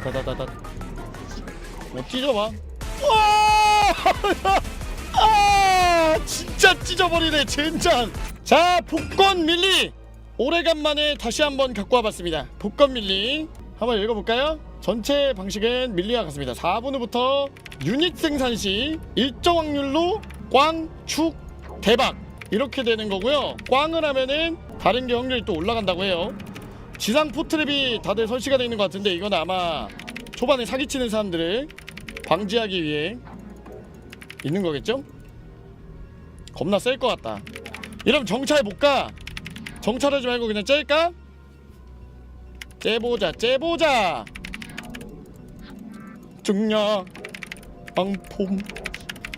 다다다다. 뭐 찢어봐. 와! 아, 진짜 찢어버리네 젠장. 자, 복권 밀리. 오래간만에 다시 한번 갖고 와봤습니다. 복권 밀리. 한번 읽어볼까요? 전체 방식은 밀리와 같습니다. 4분 후부터 유닛 생산 시 일정 확률로 꽝, 축, 대박 이렇게 되는 거고요. 꽝을 하면은 다른 게 확률이 또 올라간다고 해요. 지상 포트랩이 다들 설치가 되어 있는 것 같은데 이건 아마 초반에 사기치는 사람들을 방지하기 위해 있는 거겠죠? 겁나 셀 것 같다. 이러면 정찰 못 가. 정찰하지 말고 그냥 짤까? 째보자, 째보자. 중력, 방폼.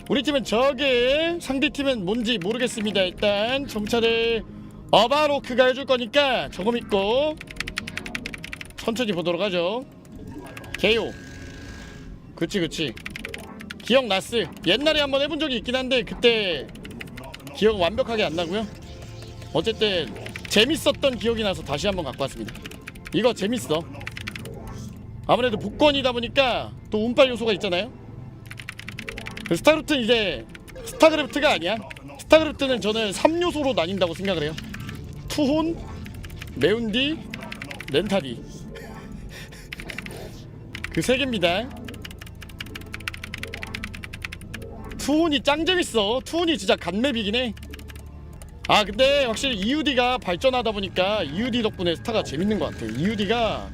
우리 팀은 저게, 상대 팀은 뭔지 모르겠습니다. 일단 정찰을 어바로크가 해줄 거니까 저거 믿고 천천히 보도록 하죠. 개요. 그치 그치. 기억났스. 옛날에 한번 해본 적이 있긴 한데 그때 기억은 완벽하게 안 나고요. 어쨌든 재밌었던 기억이 나서 다시 한번 갖고 왔습니다. 이거 재밌어. 아무래도 복권이다 보니까 또 운빨 요소가 있잖아요. 그 스타루트는 이제 스타그래프트가 아니야. 스타그래프트는 저는 3요소로 나뉜다고 생각을 해요. 투혼, 매운디, 렌타디. 그세 개입니다. 투혼이 짱 재밌어. 투혼이 진짜 간맵이긴 해. 아 근데 확실히 EUD가 발전하다 보니까 EUD 덕분에 스타가 재밌는 것 같아요. EUD가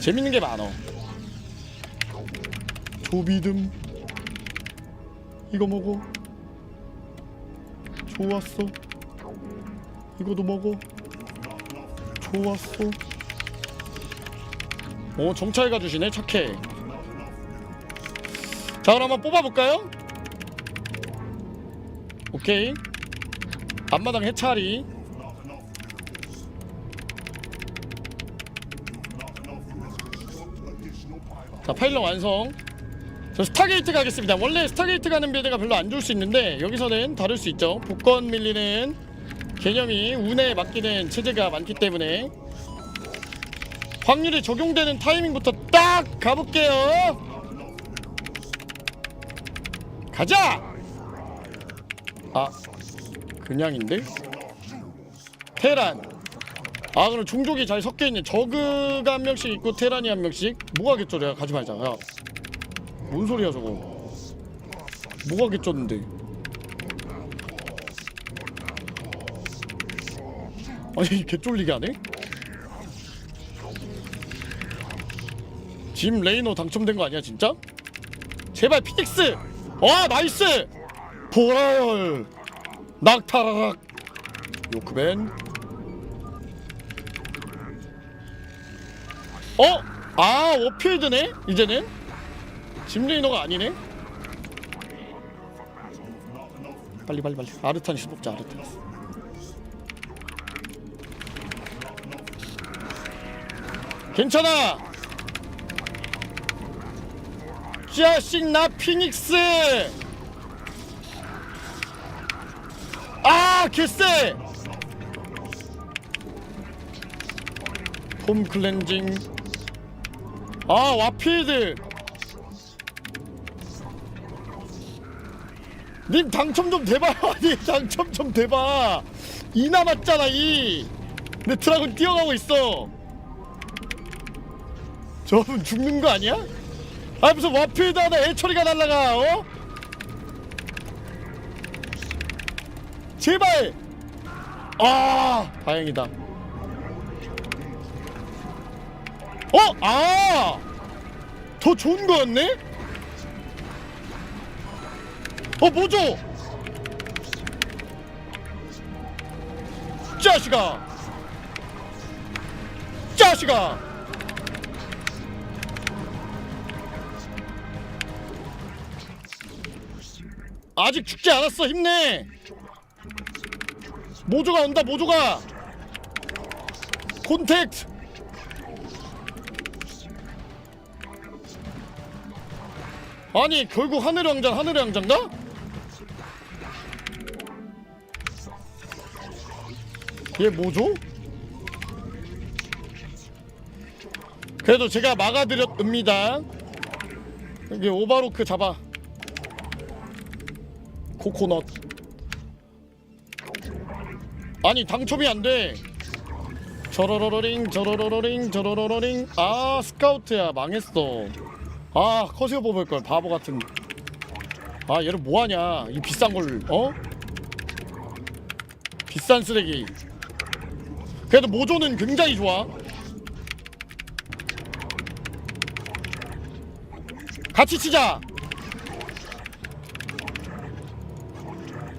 재밌는 게 많어. 조비듬 이거 먹어. 좋았어. 이거도 먹어. 좋았어. 오 정찰 가 주시네 착해. 자 그럼 한번 뽑아볼까요? 오케이. 앞마당 해차리. 자 파일럿 완성. 저 스타게이트 가겠습니다. 원래 스타게이트 가는 빌드가 별로 안 좋을 수 있는데 여기서는 다를 수 있죠. 복권 밀리는 개념이 운에 맡기는 체제가 많기 때문에 확률이 적용되는 타이밍부터 딱 가볼게요. 가자. 아 그냥인데? 테란. 아 그럼 종족이 잘 섞여 있네. 저그가 한 명씩 있고 테란이 한 명씩. 뭐가 겠죠? 내가 가지 말자. 야. 뭔 소리야 저거? 뭐가 개쩌는데? 아니 개쫄리게 하네? 짐 레이너 당첨된 거 아니야 진짜? 제발 피닉스! 와 나이스! 보랄 낙타라락 요크벤 어? 아 워필드네? 이제는? 짐 레이너가 아니네? 빨리 빨리 빨리 아르타니스 뽑자 아르타니스 괜찮아. 자식 나 피닉스. 아 개쎄. 폼 클렌징. 아 와필드. 님 당첨 좀 대봐 님 당첨 좀 대봐. 이 남았잖아 이내 드라군 뛰어가고 있어 저분 죽는 거 아니야? 아 무슨 와필드 하나 애처리가 날라가 어? 제발 아 다행이다 어? 아! 더 좋은 거였네? 어 뭐죠? 자식아 자식아 아직 죽지 않았어 힘내. 모조가 온다 모조가. 콘택트 아니 결국 하늘의 왕자 하늘의 왕자인가? 얘 뭐죠? 그래도 제가 막아드렸습니다. 여기 오바로크 잡아 코코넛. 아니 당첨이 안돼. 저러러러링 저러러러링 저러러러링. 아 스카우트야. 망했어. 아 커세어 뽑을걸. 바보 같은. 아 얘를 뭐하냐. 이 비싼 걸 어? 비싼 쓰레기. 그래도 모조는 굉장히 좋아. 같이 치자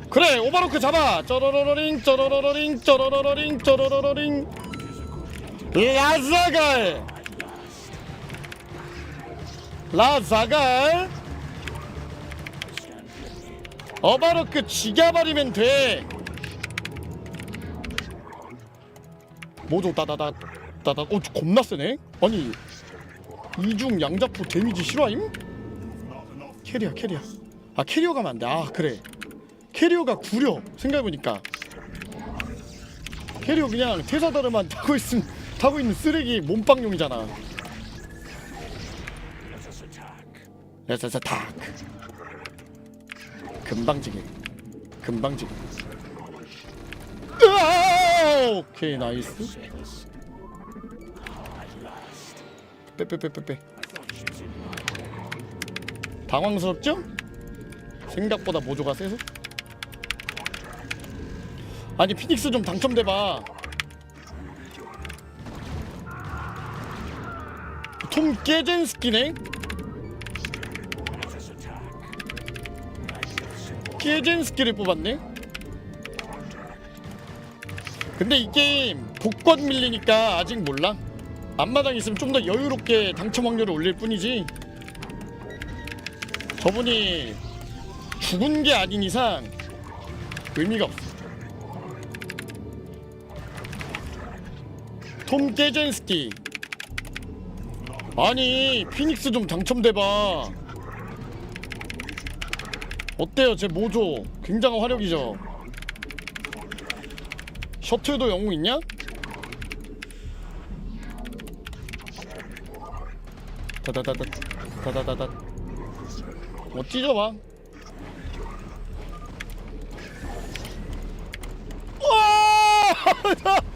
그래 오바로크 잡아. 쩌러러러링 쩌러러러링 쩌러러러링 쩌러러러링. 라자갈. 라자갈. 어바로크 죽여버리면 돼. 모조 따다다 따다 어 겁나 세네? 아니 이중 양자포 데미지 실화임? 캐리어 캐리어. 아 캐리어 가면 안돼. 아 그래 캐리어가 구려 생각해보니까. 캐리어 그냥 퇴사다르만 타고 있음 타고 있는 쓰레기 몸빵용이잖아. 야자자 탁. 금방지게 금방지게! 오케이 나이스. 빼빼빼빼빼. 당황스럽죠? 생각보다 모조가 세서 아니 피닉스 좀 당첨돼봐 톰 깨젠스키네? 깨젠스키를 뽑았네? 근데 이 게임 복권 밀리니까 아직 몰라 앞마당 있으면 좀 더 여유롭게 당첨 확률을 올릴 뿐이지 저분이 죽은 게 아닌 이상 의미가 없어 톰 깨젠스키. 아니 피닉스 좀 당첨돼봐. 어때요 제 모조? 굉장한 화력이죠? 셔틀도 영웅 있냐? 다다다다 다다다다. 뭐 찢어봐. 와!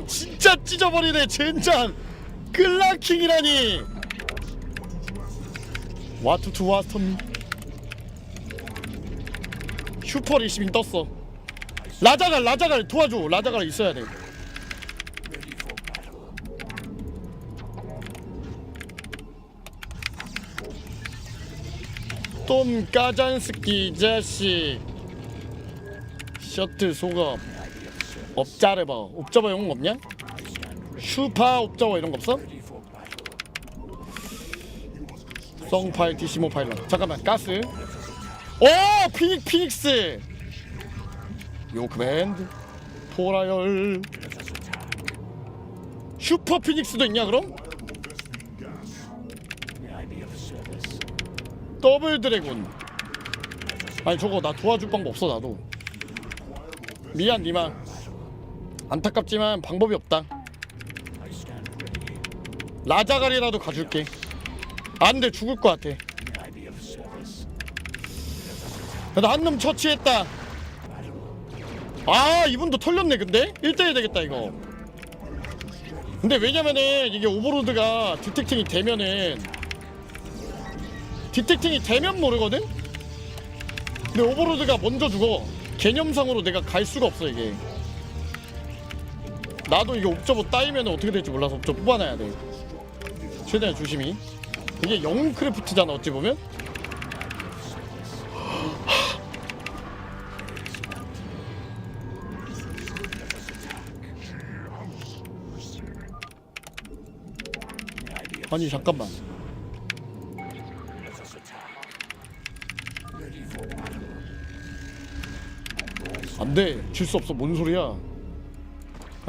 아 진짜 찢어버리네 젠장. 클라킹이라니. 와투투 와스턴. 슈퍼 리시빙 떴어. 라자갈 라자갈 도와줘. 라자갈 있어야 돼. 톰 까잔스키 자식. 셔틀 속업 업자르버 옵저버 영웅 없냐? 슈파 옵저버 이런 거 없어? 성파일 디시모 파일럿. 잠깐만 가스. 오! 피닉 피닉스! 요크밴드. 포라열. 슈퍼 피닉스도 있냐 그럼? 더블 드래곤. 아니 저거 나 도와줄 방법 없어 나도. 미안 니마 안타깝지만 방법이 없다. 라자갈이라도 가줄게. 안돼 죽을 것 같아. 그래도 한놈 처치했다. 아 이분도 털렸네 근데? 1대1 되겠다 이거. 근데 왜냐면은 이게 오버로드가 디텍팅이 되면은 디텍팅이 되면 모르거든? 근데 오버로드가 먼저 죽어. 개념상으로 내가 갈 수가 없어 이게 나도 이게 옵저버 따이면 어떻게 될지 몰라서 옵저버 뽑아놔야 돼. 최대한 조심히. 이게 영웅 크래프트잖아 어찌 보면? 아니 잠깐만. 안돼. 질 수 없어. 뭔 소리야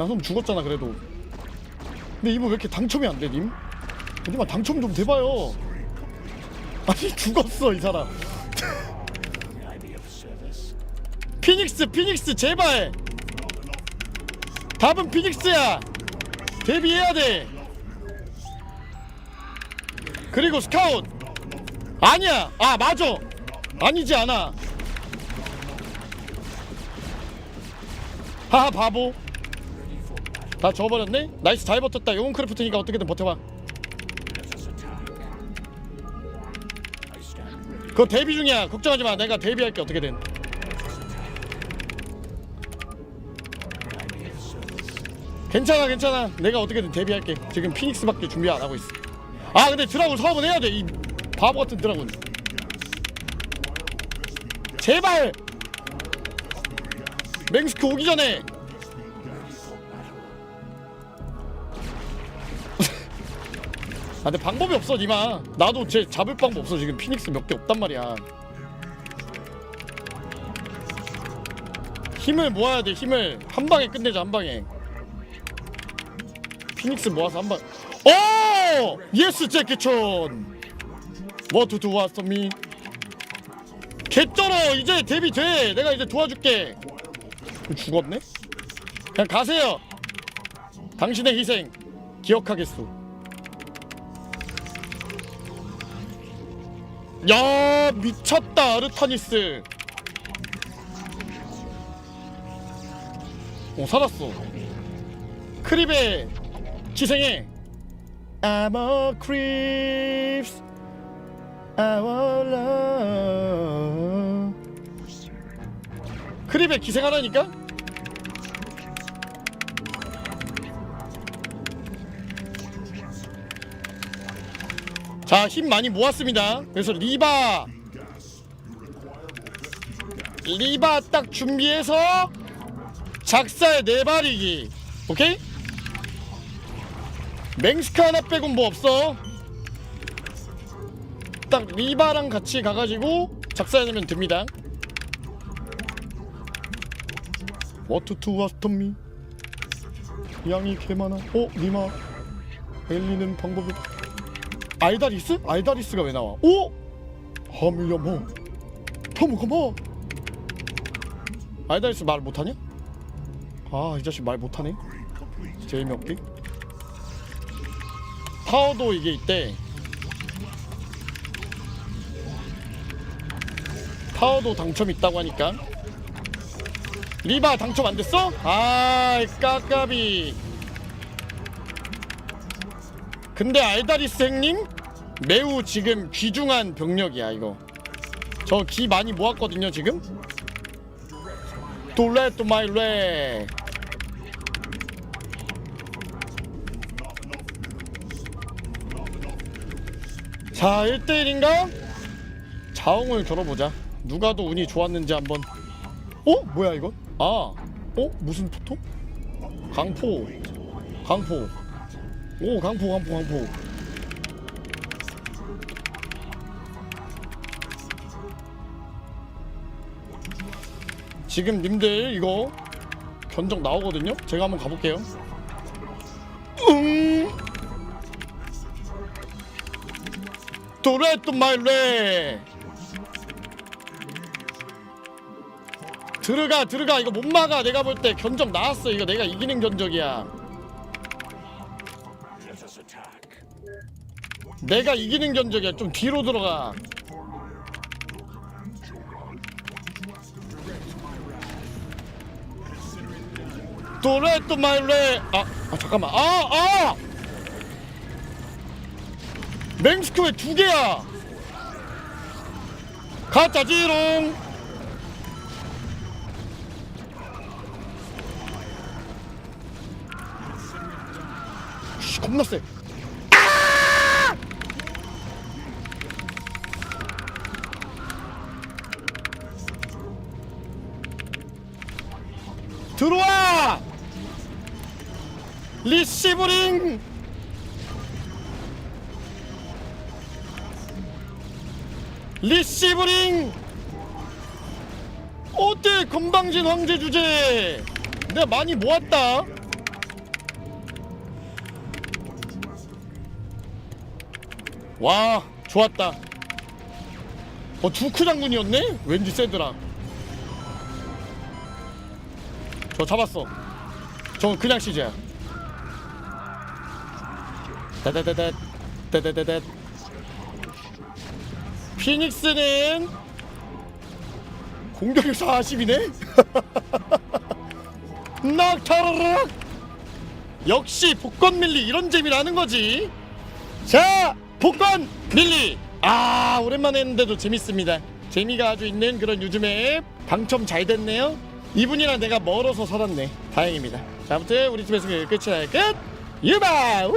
야손 죽었잖아 그래도. 근데 이분 왜 이렇게 당첨이 안 돼 님? 어디만 당첨 좀 돼봐요. 아니 죽었어 이 사람. 피닉스 피닉스 제발! 답은 피닉스야! 데뷔해야 돼! 그리고 스카웃! 아니야! 아 맞아! 아니지 않아. 하하 바보 다 져버렸네? 나이스 잘 버텼다. 용은 크래프트니까 어떻게든 버텨봐. 그거 데뷔 중이야. 걱정하지 마. 내가 데뷔할게 어떻게든. 괜찮아 괜찮아. 내가 어떻게든 데뷔할게. 지금 피닉스밖에 준비 안 하고 있어. 아 근데 드라군 사업은 해야 돼 이 바보 같은 드라군. 제발! 맹스크 오기 전에 아 근데 방법이 없어 니마. 나도 쟤 잡을 방법 없어. 지금 피닉스 몇 개 없단 말이야. 힘을 모아야 돼 힘을. 한 방에 끝내자 한 방에. 피닉스 모아서 한방. 오! 예스 재키촌. 워투 두 왔어미 개쩔어. 이제 데뷔 돼. 내가 이제 도와줄게. 죽었네? 그냥 가세요. 당신의 희생. 기억하겠소 야 미쳤다 아르타니스. 오 살았어. 크립의 기생해. I'm a creeps Our love. 크립의 기생하라니까? 자 힘 많이 모았습니다. 그래서 리바. 리바 딱 준비해서 작사에 내발이기. 오케이? 맹스크 하나 빼곤 뭐 없어? 딱 리바랑 같이 가가지고 작사해내면 됩니다. 워투투 와스터미. 양이 개 많아. 어? 리마. 엘리는 방법이 알다리스? 알다리스가 왜 나와? 오? 하밀야 뭐 터무가 뭐 알다리스 말 못하냐? 아 이 자식 말 못하네 재미없게 파워도 이게 있대 파워도 당첨 있다고 하니까 리바 당첨 안 됐어? 아 까까비 근데 알다리스 행님 매우 지금 귀중한 병력이야 이거 저 기 많이 모았거든요 지금 돌레 또 마이 레 자 1대1인가? 자웅을 겨뤄보자 누가 더 운이 좋았는지 한번 어? 뭐야 이건? 아 어? 무슨 포토? 강포 강포 오 강포 강포 강포. 지금 님들 이거 견적 나오거든요? 제가 한번 가볼게요. 응. 도레또 말레. 들어가 들어가. 이거 못 막아. 내가 볼 때 견적 나왔어. 이거 내가 이기는 견적이야 내가 이기는 견적이야 좀 뒤로 들어가. 도레또 말레 아, 아 잠깐만. 아 아! 맹스크 왜두 개야. 가짜지롱. 씨, 겁나 세. 리시브링! 리시브링! 어때 건방진 황제 주제 내가 많이 모았다 와 좋았다 어 두크 장군이었네? 왠지 세더라 저 잡았어 저건 그냥 시제야 따다다다 따다다다 피닉스는 공격력 40이네? 낙타르르! 역시 복권 밀리 이런 재미라는 거지. 자 복권 밀리! 아 오랜만에 했는데도 재밌습니다. 재미가 아주 있는 그런 요즘에 당첨 잘 됐네요. 이분이랑 내가 멀어서 살았네. 다행입니다. 자 아무튼 우리 팀의 승리 끝이야 끝! 유바! 우